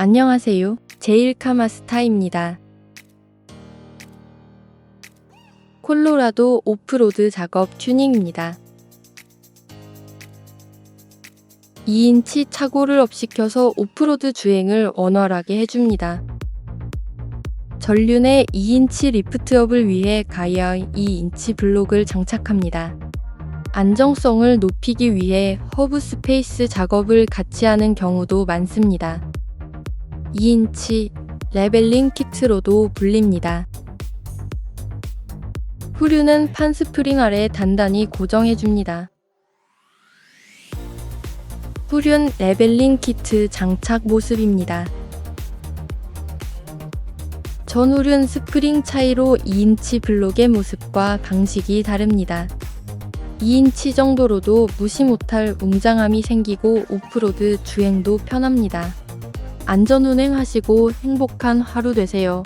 안녕하세요. 제일카마스타입니다. 콜로라도 오프로드 작업 튜닝입니다. 2인치 차고를 업시켜서 오프로드 주행을 원활하게 해줍니다. 전륜에 2인치 리프트업을 위해 가이아의 2인치 블록을 장착합니다. 안정성을 높이기 위해 허브 스페이스 작업을 같이 하는 경우도 많습니다. 2인치 레벨링 키트로도 불립니다. 후륜은 판 스프링 아래 단단히 고정해줍니다. 후륜 레벨링 키트 장착 모습입니다. 전후륜 스프링 차이로 2인치 블록의 모습과 방식이 다릅니다. 2인치 정도로도 무시 못할 웅장함이 생기고 오프로드 주행도 편합니다. 안전운행하시고 행복한 하루 되세요.